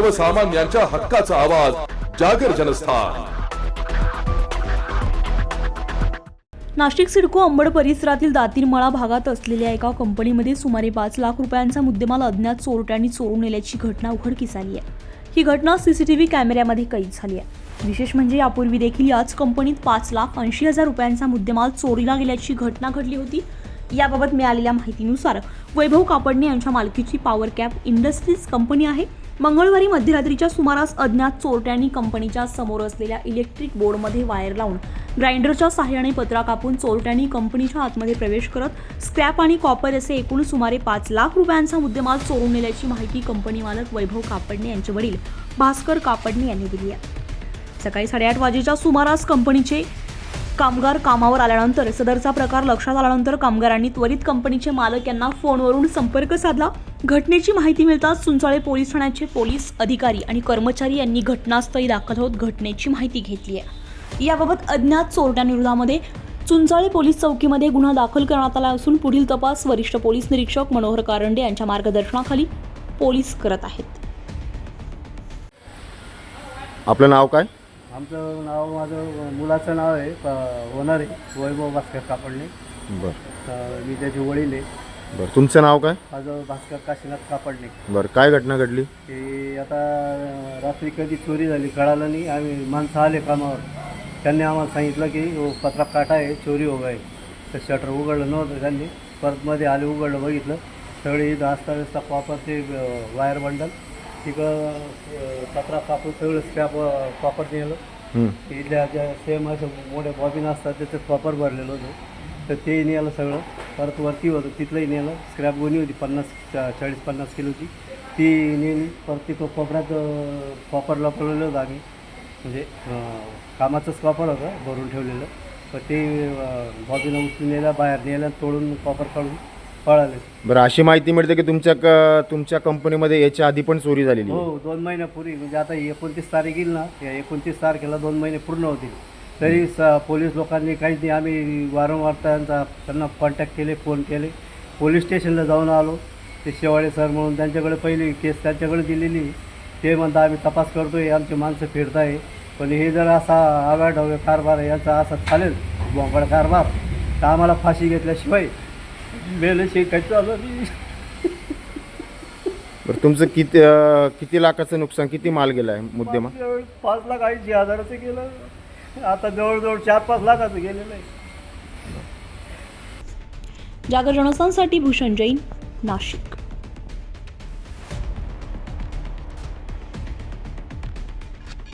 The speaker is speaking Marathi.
सर्वसामान्यांच्या हक्काचा आवाज जागर जनस्थान. नाशिक सिडको अंबड परिसरातील दातीरमळा भागात असलेल्या एका कंपनीमध्ये सुमारे पाच लाख रुपयांचा मुद्देमाल अज्ञात चोरट्यांनी चोरून नेल्याची घटना उघडकीस आली आहे. ही घटना सीसीटीव्ही कॅमेऱ्यामध्ये कैद झाली आहे. विशेष म्हणजे यापूर्वी देखील याच कंपनीत पाच लाख ऐंशी हजार रुपयांचा मुद्देमाल चोरीला गेल्याची घटना घडली होती. याबाबत मिळालेल्या माहितीनुसार वैभव कापडणे यांच्या मालकीची पॉवर कॅप इंडस्ट्रीज कंपनी आहे. मंगळवारी मध्यरात्रीच्या सुमारास अज्ञात चोरट्यांनी कंपनीच्या समोर असलेल्या इलेक्ट्रिक बोर्डमध्ये वायर लावून ग्राइंडरच्या सहाय्याने पत्रा कापून चोरट्यांनी कंपनीच्या आतमध्ये प्रवेश करत स्क्रॅप आणि कॉपर असे एकूण सुमारे पाच लाख रुपयांचा मुद्देमाल चोरून नेल्याची माहिती कंपनी मालक वैभव कापडणे यांचे वडील भास्कर कापडणे यांनी दिली आहे. सकाळी साडेआठ वाजेच्या सुमारास कंपनीचे कामगार कामावर आल्यानंतर सदरचा प्रकार लक्षात आल्यानंतर कामगारांनी त्वरित कंपनीचे मालक यांना फोनवरून संपर्क साधला. घटनेची माहिती मिळताच सुंचाळे पोलीस ठाण्याचे पोलीस अधिकारी आणि कर्मचारी यांनी घटनास्थळी दाखल होत घटनेची माहिती घेतली आहे. याबाबत अज्ञात चोरट्यांविरोधामध्ये चुंचाळे पोलीस चौकीमध्ये गुन्हा दाखल करण्यात आला असून पुढील तपास वरिष्ठ पोलीस निरीक्षक मनोहर कारंडे यांच्या मार्गदर्शनाखाली पोलीस करत आहेत. आपलं नाव काय? आमचं नाव माझं मुलाचं नाव आहे प- होणार आहे वैभव भास्कर कापडणे. बरं. तर मी त्याचे वडील आहे. बरं तुमचं नाव काय? माझं भास्कर काशीनाथ कापडणे. बरं काय घटना घडली? ते आता रात्री कधी चोरी झाली कळालं नाही. आम्ही माणसं आले कामावर. त्यांनी आम्हाला सांगितलं की "ओ, पत्रा काटा आहे चोरी हो गए तर शटर उघडलं नव्हतं त्यांनी. परत मध्ये आले उघडलं बघितलं. सगळे इथं असता व्यस्ता कॉपरचे वायर बंडल तिकडं पत्रा कापून सगळं स्क्रॅप कॉपर नेलं. हं. इथल्या ज्या सेम असं मोठे बॉबिन असतात त्याच्यात कॉपर भरलेलं होतं. तर ते नेलं सगळं. परत वरती होतं तिथलंही नेलं. स्क्रॅप गोणी होती पन्नास चाळीस पन्नास किलोची ती नेली. परत तिथं कोपऱ्यात कॉपर लपवलेलं होतं आम्ही. म्हणजे कामाचंच कॉपर होतं भरून ठेवलेलं. तर ते बॉबीनं उचलून नेलं बाहेर नेलं तोडून कॉपर काढून. पळाले बरं अशी माहिती मिळते की तुमच्या क तुमच्या कंपनीमध्ये याच्या आधी पण चोरी झालेली आहे. हो दोन महिन्यापूर्वी म्हणजे आता एकोणतीस तारीख येईल ना या एकोणतीस तारखेला दोन महिने पूर्ण होतील. तरी स पोलीस लोकांनी काहीच नाही आम्ही वारंवार त्यांचा त्यांना कॉन्टॅक्ट केले फोन केले. पोलीस स्टेशनला जाऊन आलो. ते शेवाळे सर म्हणून त्यांच्याकडे पहिली केस त्यांच्याकडे दिलेली ते म्हणता आम्ही तपास करतोय आमची माणसं फिरताय. पण हे जर असा आवाढव्य कारभार आहे याचा असा चालेल बोंबड कारभार. तर आम्हाला फाशी घेतल्याशिवाय मेलं शेकायचं नाही. बरं तुमचं किती अं, किती लाखाचं नुकसान किती माल गेला आहे मुद्देमाल? पाच लाख ऐंशी हजाराचं गेलं. आता जवळजवळ चार पाच लाखाचं गेलेलं आहे. जागर जनस्थानसाठी भूषण जैन नाशिक.